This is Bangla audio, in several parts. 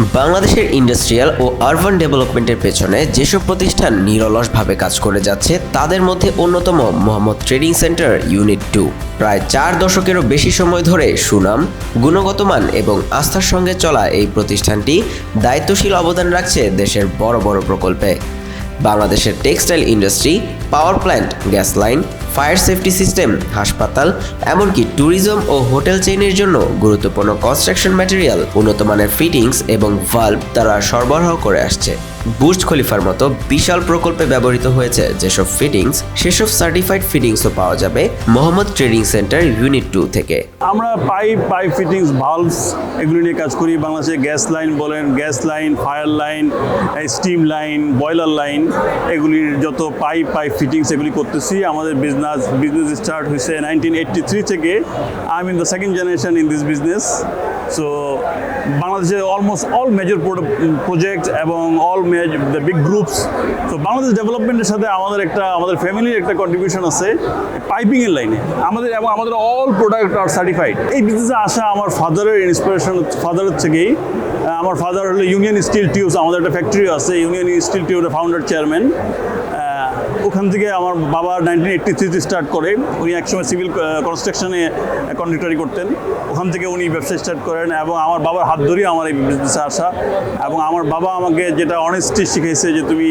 বাংলাদেশের ইন্ডাস্ট্রিয়াল ও আরবান ডেভেলপমেন্টের পেছনে যেসব প্রতিষ্ঠান নিরলসভাবে কাজ করে যাচ্ছে, তাদের মধ্যে অন্যতম Mohammad trading centre unit two. প্রায় চার দশকেরও বেশি সময় ধরে সুনাম, গুণগত মান এবং আস্থার সঙ্গে চলা এই প্রতিষ্ঠানটি দায়িত্বশীল অবদান রাখছে দেশের বড় বড় প্রকল্পে। বাংলাদেশের textile industry, power plant, gas line fire safety system, হাসপাতাল, এমনকি ট্যুরিজম ও হোটেল চেইনের জন্য গুরুত্বপূর্ণ কনস্ট্রাকশন ম্যাটেরিয়াল উন্নত মানের ফিটিংস এবং ভাল্ব তারা সরবরাহ করে আসছে। বুর্জ খলিফার মতো বিশাল প্রকল্পে ব্যবহৃত হয়েছে যেসব ফিটিংস সেসব সার্টিফাইড ফিটিংসও পাওয়া যাবে Mohammad trading centre unit two থেকে। আমরা পাইপ পাইপ ফিটিংস ভালভস এগুলি নিয়ে কাজ করি। বাংলাদেশে গ্যাস লাইন বলেন, gas line, fire line steam line boiler line এগুলির যত পাইপ পাইপ ফিটিংস এগুলি করতেছি। আমাদের বিজনেস বিজনেস স্টার্ট হয়েছে নাইনটিন এইটটি থ্রি থেকে। I mean the second generation in this business so বাংলাদেশে অলমোস্ট অল মেজর প্রজেক্ট এবং অল দ্য বিগ গ্রুপস তো বাংলাদেশ ডেভেলপমেন্টের সাথে আমাদের একটা, আমাদের ফ্যামিলির একটা কন্ট্রিবিউশন আছে পাইপিংয়ের লাইনে আমাদের এবং আমাদের অল প্রোডাক্ট আর সার্টিফাইড এই বিজনেসে আসা আমার ফাদারের ইন্সপিরেশন ফাদারের থেকেই। আমার ফাদার হলো ইউনিয়ন স্টিল টিউবস আমাদের একটা ফ্যাক্টরি আছে ইউনিয়ন স্টিল টিউবের ফাউন্ডার চেয়ারম্যান ওখান থেকে আমার বাবা নাইনটিন এইট্টি থ্রিতে স্টার্ট করে। উনি একসময় সিভিল কনস্ট্রাকশনে কন্ট্রাক্টারি করতেন। ওখান থেকে উনি ব্যবসা স্টার্ট করেন এবং আমার বাবার হাত ধরেই আমার এই বিজনেসে আসা এবং আমার বাবা আমাকে যেটা অনেস্টি শিখেছে যে তুমি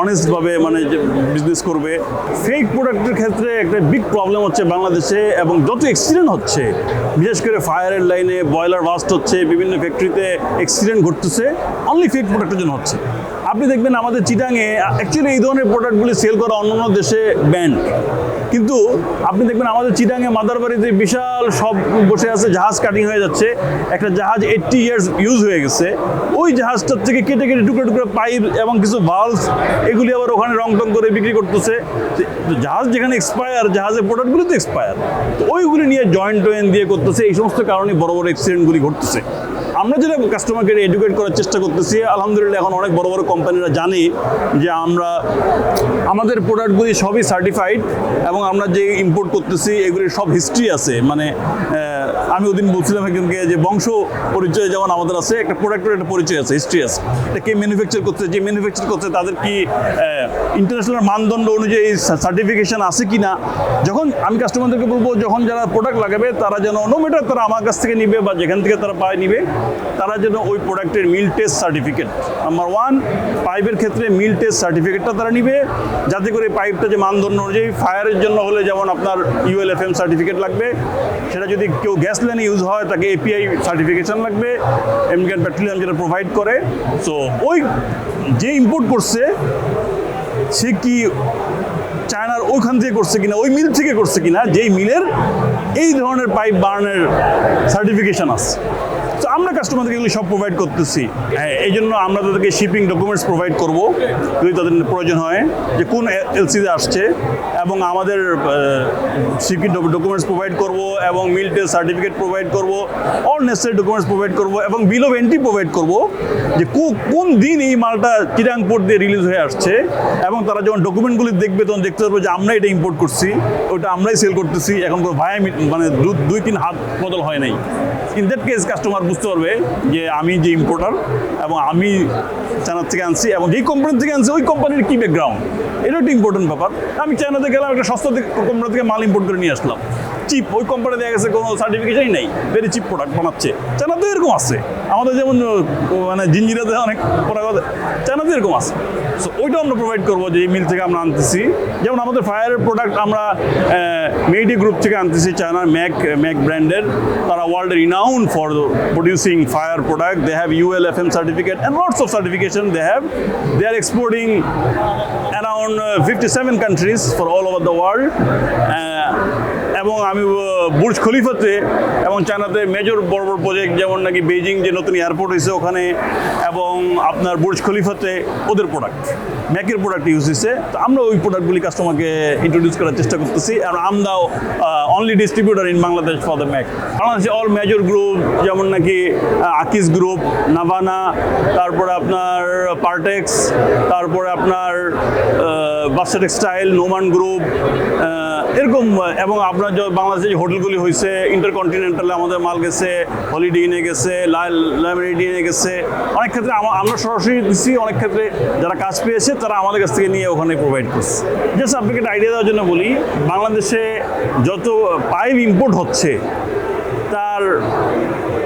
অনেস্টভাবে মানে বিজনেস করবে ফেক প্রোডাক্টের ক্ষেত্রে একটা বিগ প্রবলেম হচ্ছে বাংলাদেশে এবং যত অ্যাক্সিডেন্ট হচ্ছে, বিশেষ করে ফায়ারের লাইনে বয়লার বাস্ট হচ্ছে, বিভিন্ন ফ্যাক্টরিতে অ্যাক্সিডেন্ট ঘটতেছে অনলি ফেক প্রোডাক্টের জন্য হচ্ছে। আপনি দেখবেন আমাদের চিটাঙে অ্যাকচুয়ালি এই ধরনের প্রোডাক্টগুলি সেল করা অন্যান্য দেশে ব্যান্ড কিন্তু আপনি দেখবেন আমাদের চিটাঙে মাদারবাড়িতে বিশাল সব বসে আছে, জাহাজ কাটিং হয়ে যাচ্ছে। একটা জাহাজ এইট্টি ইয়ার্স ইউজ হয়ে গেছে। ওই জাহাজটার থেকে কেটে কেটে টুকরো টুকরো পাইপ এবং কিছু ভালস এগুলি আবার ওখানে রং টং করে বিক্রি করতেছে। জাহাজ যেখানে এক্সপায়ার জাহাজের প্রোডাক্টগুলো তো এক্সপায়ার তো ওইগুলি নিয়ে জয়েন্ট টয়েন্ট দিয়ে করতেছে, এই সমস্ত কারণে বড় বড় অ্যাক্সিডেন্টগুলি ঘটতেছে। আমরা যেটা কাস্টমারকে এডুকেট করার চেষ্টা করতেছি, আলহামদুলিল্লাহ এখন অনেক বড় বড় কোম্পানিরা জানে যে আমরা, আমাদের প্রোডাক্টগুলি সবই সার্টিফাইড এবং আমরা যে ইম্পোর্ট করতেছি, এগুলির সব হিস্ট্রি আছে। মানে আমি ওদিন বলছিলাম একজনকে যে বংশ পরিচয় যেমন আমাদের আছে, একটা প্রোডাক্টের একটা পরিচয় আছে হিস্ট্রি আছে। এটা কে ম্যানুফ্যাকচার করছে, যে ম্যানুফ্যাকচার করছে, তাদের কি ইন্টারন্যাশনাল মানদণ্ড অনুযায়ী সার্টিফিকেশন আছে কি না যখন আমি কাস্টমারদেরকে বলব, যখন যারা প্রোডাক্ট লাগাবে, তারা যেন নো ম্যাটার তারা আমার কাছ থেকে নিবে বা যেখান থেকে তারা পায় নিবে, তারা যেন ওই প্রোডাক্টের mill test certificate number one পাইপের ক্ষেত্রে মিল টেস্ট সার্টিফিকেটটা তারা নিবে। যাতে করে পাইপটা যে মানদণ্ড অনুযায়ী ফায়ারের জন্য হলে যেমন আপনার ইউএলএফএম সার্টিফিকেট লাগবে, সেটা যদি কেউ গ্যাস লাইনে ইউজ হয়, তাকে এপিআই সার্টিফিকেশন লাগবে আমেরিকান পেট্রোলিয়াম যেটা প্রোভাইড করে। সো ওই যে ইম্পোর্ট করছে, সে কি চায়নার ওইখান থেকে করছে কিনা, ওই মিল থেকে করছে কিনা, যেই মিলের এই ধরনের পাইপ বার্নের সার্টিফিকেশন আছে। আমরা কাস্টমারদেরকে এগুলো সব প্রোভাইড করতেছি। হ্যাঁ এই জন্য আমরা তাদেরকে শিপিং ডকুমেন্টস প্রোভাইড করব। যদি তাদের প্রয়োজন হয় যে কোন এলসিতে আসছে এবং আমাদের শিপিং ডকুমেন্টস প্রোভাইড করব এবং মিল সার্টিফিকেট প্রোভাইড করব অল নেসেসারি ডকুমেন্টস প্রোভাইড করব এবং বিল অফ এন্ট্রি প্রোভাইড করব যে কোন দিন এই মালটা চিরাং দিয়ে রিলিজ হয়ে আসছে এবং তারা যখন ডকুমেন্টগুলি দেখবে তখন দেখতে পারবে যে আমরা এটা ইম্পোর্ট করছি, ওটা আমরাই সেল করতেছি। এখন ভায়া মানে দুই তিন হাত বদল হয় নাই। ইন দ্যাট কেস কাস্টমার বুঝতে পারবে যে আমি যে ইম্পোর্টার এবং আমি চায়নার থেকে আনছি এবং যেই কোম্পানি থেকে আনছি, ওই কোম্পানির কি ব্যাকগ্রাউন্ড এটা একটা ইম্পর্টেন্ট ব্যাপার। আমি চায়নাতে গেলাম, একটা সস্তা কোম্পানি থেকে মাল ইম্পোর্ট করে নিয়ে আসলাম। চিপ ওই কোম্পানি দেখা গেছে কোনো সার্টিফিকেশনই নেই। ভেরি চিপ প্রোডাক্ট বানাচ্ছে। চায়নাতে এরকম আছে। আমাদের যেমন মানে জিঞ্জিরাতে অনেক প্রোডাক্ট চায়নাতে এরকম আছে। সো ওইটাও আমরা প্রোভাইড করব যে এই মিল থেকে আমরা আনতেছি। যেমন আমাদের ফায়ারের প্রোডাক্ট আমরা মেডি গ্রুপ থেকে আনতেছি চায়নার ম্যাক ম্যাক ব্র্যান্ডের তারা world renown for producing fire product they have UL F M certificate and lots of certification they have they are exporting around fifty seven countries for all over the world এবং আমি বুর্জ খলিফাতে এবং চায়নাতে মেজর বড় বড় প্রজেক্ট যেমন নাকি বেজিং যে নতুন এয়ারপোর্ট হয়েছে ওখানে এবং আপনার বুর্জ খলিফাতে ওদের প্রোডাক্ট ম্যাকের প্রোডাক্ট ইউজ হয়েছে তো আমরা ওই প্রোডাক্টগুলি কাস্টমারকে ইন্ট্রোডিউস করার চেষ্টা করতেছি আর আমরাও only distributor in Bangladesh for the Mack বাংলাদেশে অল মেজর গ্রুপ যেমন নাকি আকিস গ্রুপ নাভানা তারপরে আপনার পার্টেক্স তারপরে আপনার বাসা টেক্সটাইল নোমান গ্রুপ এরকম, এবং আপনার যে বাংলাদেশে যে হোটেলগুলি হয়েছে ইন্টারকন্টিনেন্টালে আমাদের মাল গেছে হলিডে ইনে গেছে লাইব্রেরি ইনে গেছে, অনেক ক্ষেত্রে আমা- আমরা সরাসরি দিচ্ছি অনেক ক্ষেত্রে যারা কাজ পেয়েছে, তারা আমাদের কাছ থেকে নিয়ে ওখানে প্রোভাইড করছে। জাস্ট আপনাকে একটা আইডিয়া দেওয়ার জন্য বলি, বাংলাদেশে যত পাইপ ইম্পোর্ট হচ্ছে, তার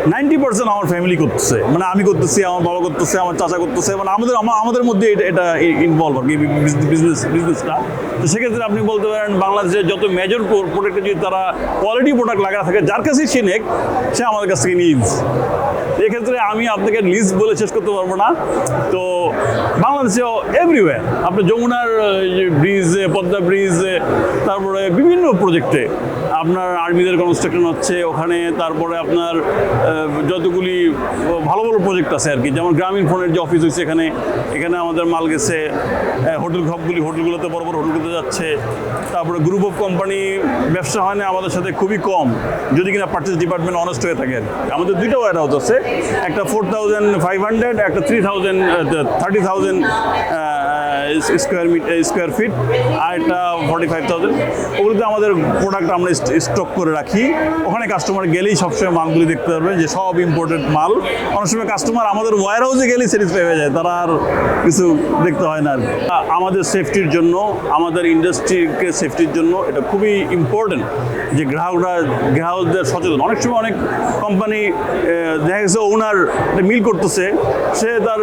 নাইনটি পার্সেন্ট আমার ফ্যামিলি করতেছে মানে আমি করতেছি, আমার বাবা করতেছে, আমার চাচা করতেছে মানে আমাদের আমাদের মধ্যে এটা এটা ইনভলভ আর কি বিজনেস বিজনেসটা তো সেক্ষেত্রে আপনি বলতে পারেন, বাংলাদেশের যত মেজর প্রোডাক্টে যদি তারা কোয়ালিটি প্রোডাক্ট লাগা থাকে, যার কাছেই সে নেক, সে আমাদের কাছ থেকে নিয়ে। এক্ষেত্রে আমি আপনাকে লিস্ট বলে শেষ করতে পারব না। তো বাংলাদেশে এভরিওয়্যার আপনি যমুনার ব্রিজ, পদ্মা ব্রিজ, তারপরে বিভিন্ন প্রজেক্টে আপনার আর্মিদের কনস্ট্রাকশন হচ্ছে, ওখানে তারপরে আপনার যতগুলি ভালো ভালো প্রজেক্ট আছে আর কি যেমন গ্রামীণ ফোনের যে অফিস হয়েছে এখানে এখানে আমাদের মাল গেছে হোটেল সবগুলি হোটেলগুলোতে বড় বড় হোটেলগুলোতে যাচ্ছে, তারপরে গ্রুপ অফ কোম্পানি ব্যবসা হয় না আমাদের সাথে খুবই কম, যদি কিনা পার্চেস ডিপার্টমেন্ট অনেস্ট হয়ে থাকে আমাদের দুইটা ওয়ার হাউস আছে একটা ফোর থাউজেন্ড ফাইভ হান্ড্রেড একটা three thousand thirty thousand square metre square feet আর একটা ফর্টি ফাইভ থাউজেন্ড ওগুলোতে আমাদের প্রোডাক্ট আমরা স্টক করে রাখি। ওখানে কাস্টমার গেলেই সবসময় মালগুলি দেখতে পারবেন যে সব ইম্পোর্টেড মাল। অনেক সময় কাস্টমার আমাদের ওয়ার হাউসে গেলেই স্যাটিসফাই হয়ে যায়, তারা আর কিছু দেখতে হয় না। আমাদের সেফটির জন্য, আমাদের ইন্ডাস্ট্রিকে সেফটির জন্য এটা খুবই ইম্পর্টেন্ট যে গ্রাহকরা, গ্রাহকদের সচেতন। অনেক সময় অনেক কোম্পানি দেখা গেছে ওনার মিল করতেছে, সে তার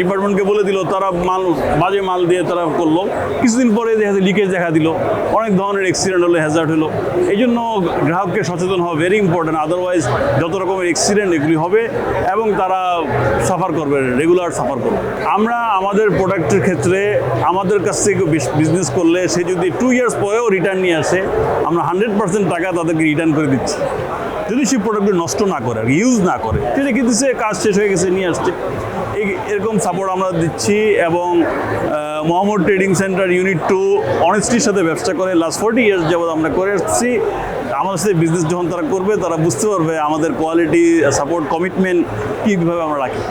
ডিপার্টমেন্টকে বলে দিল, তারা মাল, বাজে মাল দিয়ে তারা করল। কিছুদিন পরে দেখা লিকেজ দেখা দিল, অনেক ধরনের অ্যাক্সিডেন্ট হলো হ্যাজার্ড হলো। এই জন্য গ্রাহককে সচেতন হওয়া ভেরি ইম্পর্টেন্ট আদারওয়াইজ যত রকমের অ্যাক্সিডেন্ট এগুলি হবে এবং তারা সাফার করবে রেগুলার সাফার করবে। আমরা আমাদের প্রোডাক্টের ক্ষেত্রে আমাদের কাছ থেকে বিজনেস করলে সে যদি টু ইয়ার্স পরেও রিটার্ন নিয়ে আসে, আমরা হান্ড্রেড পার্সেন্ট টাকা তাদেরকে রিটার্ন করে দিচ্ছি। যদি সেই প্রোডাক্টগুলো নষ্ট না করে আর ইউজ না করে সে রেখে দিচ্ছে কাজ শেষ হয়ে গেছে, নিয়ে আসছে। এরকম সাপোর্ট আমরা দিচ্ছি এবং Mohammad trading centre unit two অনেস্টির সাথে ব্যবসা করে লাস্ট ফোর্টি ইয়ার্স যাবৎ আমরা করে আসছি আমাদের সাথে বিজনেস যখন তারা করবে, তারা বুঝতে পারবে আমাদের কোয়ালিটি সাপোর্ট কমিটমেন্ট কীভাবে আমরা রাখি।